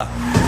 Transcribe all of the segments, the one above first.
ఇది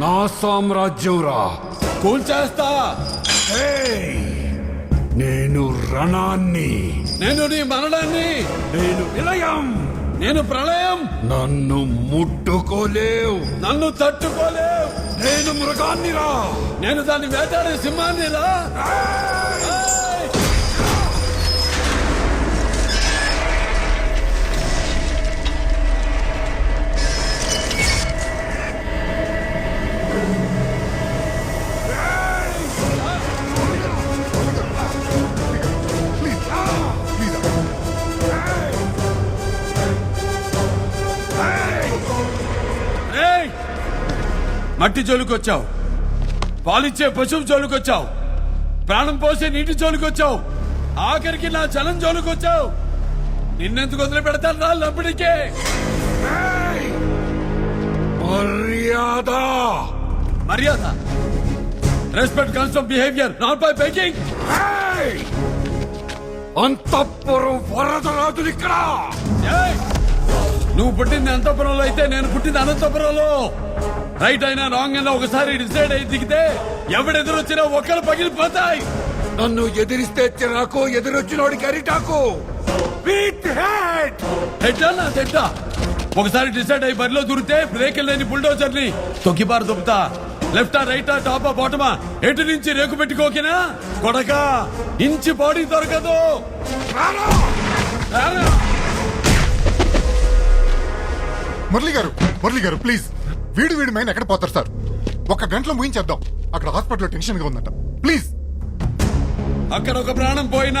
నా సామ్రాజ్యంరా. కూల్చేస్తా. ఏయ్! నేను రణాన్ని. నేను నీ మరణాన్ని. నేను విలయం. నేను ప్రళయం. నన్ను ముట్టుకోలేవు. నన్ను తట్టుకోలేవు. నేను మృగాన్నిరా. నేను దాన్ని వేటాడే సింహాన్ని రా మట్టి జోలికొచ్చావు. పాలిచ్చే పశువు జోలికొచ్చావు. ప్రాణం పోసే నీటి జోలికొచ్చావు. ఆఖరికి నా జలం జోలికొచ్చావు. నిన్నెందుకు వదిలి పెడతాను రా లంపిడికే మర్యాద! మర్యాద? Respect comes from behaviour not by begging! Antahpuram Varadarajulu ఇక్కడ! నువ్వు పుట్టింది అనంతపురంలో అయితే నేను పుట్టింది అనంతపురంలో. రైట్ అయినా రాంగ్ అయినా ఒకసారి డిసైడ్ అయి దిగితే ఎవడెదురొచ్చినా ఒక్కరు పగిలిపోతాయి. నన్ను ఎదిరిస్తే చిరాకు ఎదురొచ్చినోడికి అరిటాకు! హెడ్డా నా ఒకసారి డిసైడ్ అయ్యి బరిలో దూరితే బ్రేక్ లేని బుల్డోజర్ని తొక్కిబారు దుబ్బుతా లెఫ్టా రైటా టాపా బాటమా ఎటు నుంచి రేకు పెట్టుకోకినా కొడక. ఇంచి బాడీ దొరకదు! మురళి గారు మురళి గారు ప్లీజ్ వీడు వీడి మైన్ ఎక్కడ పోతారు సార్? ఒక గంటలో ముగించేద్దాం. అక్కడ హాస్పిటల్లో టెన్షన్గా ఉందంట. ప్లీజ్. అక్కడ ఒక ప్రాణం పోయినా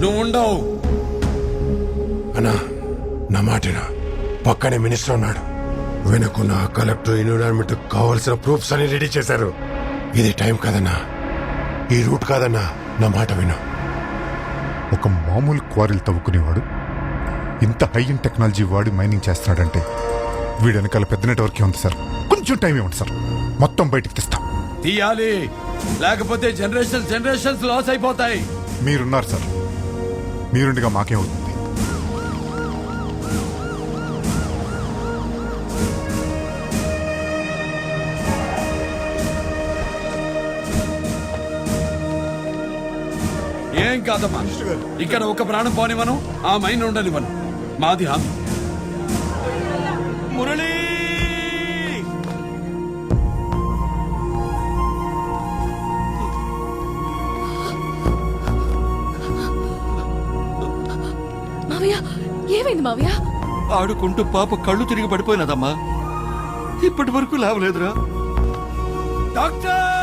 నువ్వు ఉండవు. అన్నా నా మాటినా? పక్కనే మినిస్టర్ ఉన్నాడు. వెనుకున్న కలెక్టర్ ఎన్విరాన్మెంట్ కావాల్సిన ప్రూఫ్స్ అని రెడీ చేశారు. ఇది టైం కాదన్నా. ఈ రూట్ కాదన్నా. నా మాట విను. ఒక మామూలు క్వారీలు తవ్వుకునేవాడు. ఇంత హై ఇన్ టెక్నాలజీ వాడి మైనింగ్ చేస్తున్నాడంటే వీడి వెనకాల పెద్ద నెట్వర్క్ ఉంది సార్. కొంచెం టైం ఇవ్వండి సార్. మొత్తం బయటికి తెస్తాం. తీయాలి. లేకపోతే జనరేషన్ జనరేషన్స్ లాస్ అయిపోతాయి. మీరున్నారు సార్. మీరుండగా మాకేమవుతుంది ఏం కాదమ్మా? ఇక్కడ ఒక ప్రాణం పోనివ్వను ఆ మైండ్ ఉండనివ్వను. మాది హామీ. మురళి! మావయ్య ఏమైంది మావయ్య? ఆడుకుంటూ పాప కళ్ళు తిరిగి పడిపోయినదమ్మా. ఇప్పటి వరకు లేవలేదురా. డాక్టర్!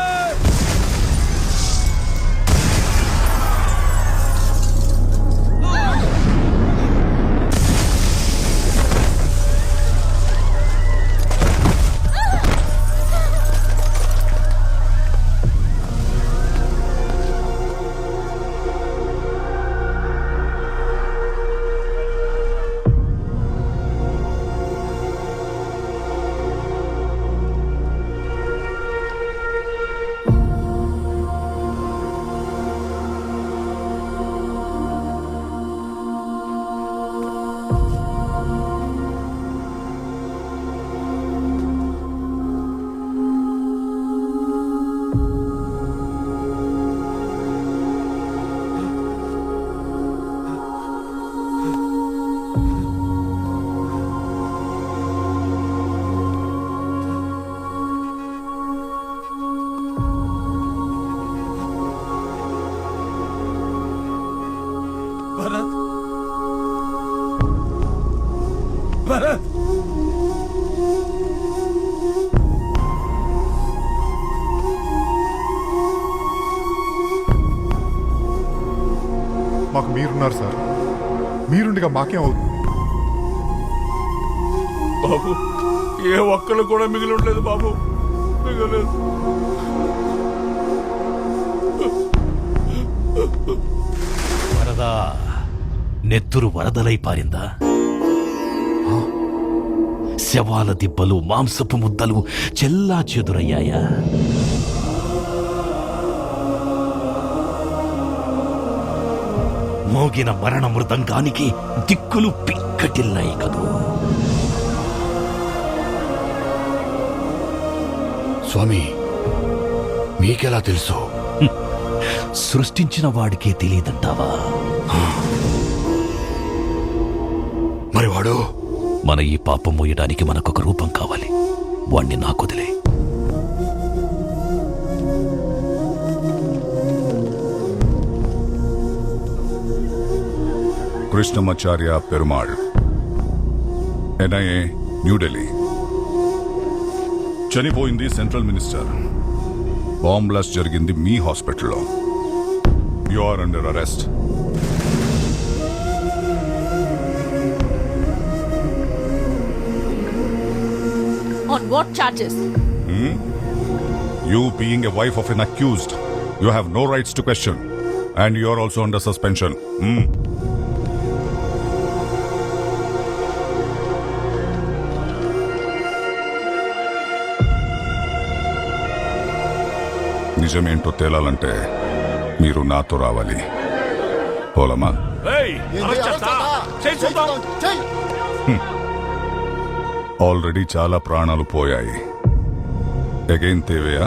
మాకు మీరున్నారు సార్. మీరుండగా మాకేమవుతుంది బాబు ఏ ఒక్కరు కూడా మిగిలి ఉండలేదు బాబు. మిగలేదు. వరదా నెత్తురు వరదలై పారిందా? శవాల దిబ్బలు మాంసపు ముద్దలు చెల్లా చెదురయ్యాయా? మోగిన మరణ మృదంగానికి దిక్కులు పిక్కటిల్లాయి కదూ. స్వామి మీకెలా తెలుసు? సృష్టించిన వాడికే తెలియదంటావా? మరి వాడు? మన ఈ పాపం మోయడానికి మనకొక రూపం కావాలి. వాణ్ణి నాకొదిలే కృష్ణమాచార్య పెరుమాళ్. ఎన్ఐఏ న్యూఢిల్లీ చనిపోయింది సెంట్రల్ మినిస్టర్. బాంబ్ బ్లాస్ట్ జరిగింది మీ హాస్పిటల్లో. You are under arrest. On what charges you being a wife of an accused you have no rights to question and you are also under suspension నిజమేంటో తేలాలంటే మీరు నాతో రావాలి. పోలమా already చాలా ప్రాణాలు పోయాయి. ఎగైన్ తేవేయా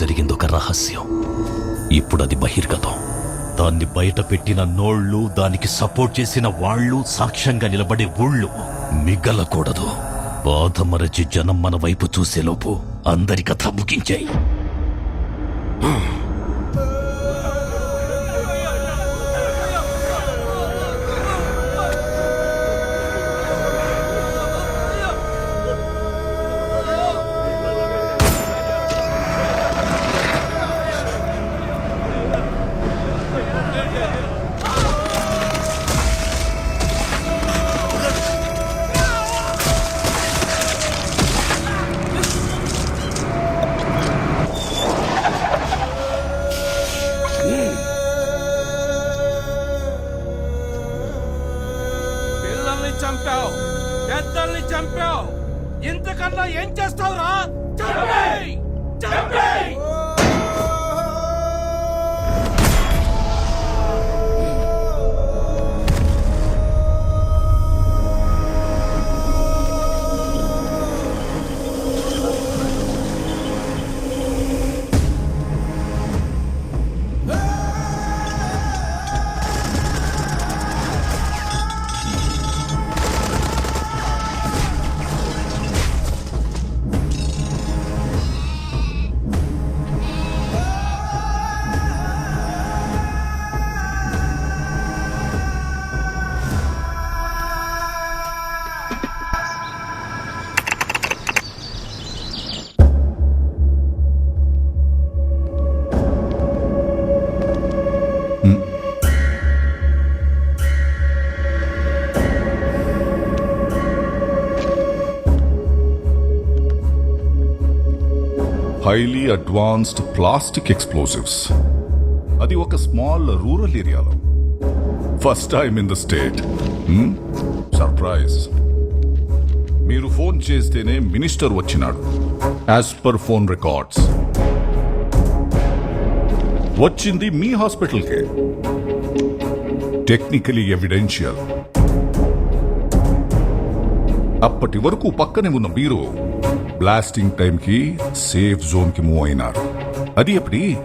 జరిగింది ఒక రహస్యం. ఇప్పుడు అది బహిర్గతం. దాన్ని బయట పెట్టిన నోళ్ళు దానికి సపోర్ట్ చేసిన వాళ్ళు సాక్ష్యంగా నిలబడే ఊళ్ళు మిగలకూడదు. బాధ మరచి జనం మన వైపు చూసేలోపు అందరి కథ ముగించాయి. హైలీ అడ్వాన్స్డ్ ప్లాస్టిక్ ఎక్స్ప్లోజివ్స్ అది ఒక స్మాల్ రూరల్ ఏరియాలో first time in the state surprise మీరు ఫోన్ చేస్తేనే మినిస్టర్ వచ్చినాడు. యాజ్ పర్ ఫోన్ రికార్డ్స్ వచ్చింది మీ హాస్పిటల్కే టెక్నికలీ ఎవిడెన్షియల్ అప్పటి వరకు పక్కనే ఉన్న మీరు బ్లాస్టింగ్ టైంకి సేఫ్ జోన్కి మూవ్ అయినారు. అది ఎప్పటి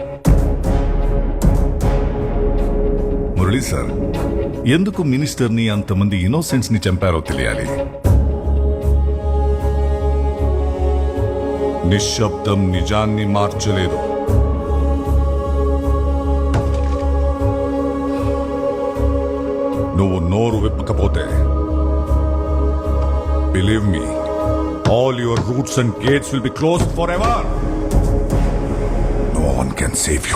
మురళీ సార్ ఎందుకు మినిస్టర్ని అంతమంది ఇన్నోసెంట్స్ని చంపారో తెలియాలి? నిశ్శబ్దం నిజాన్ని మార్చలేదు. నువ్వు నోరు విప్పకపోతే believe me all your routes and gates will be closed forever. No one can save you.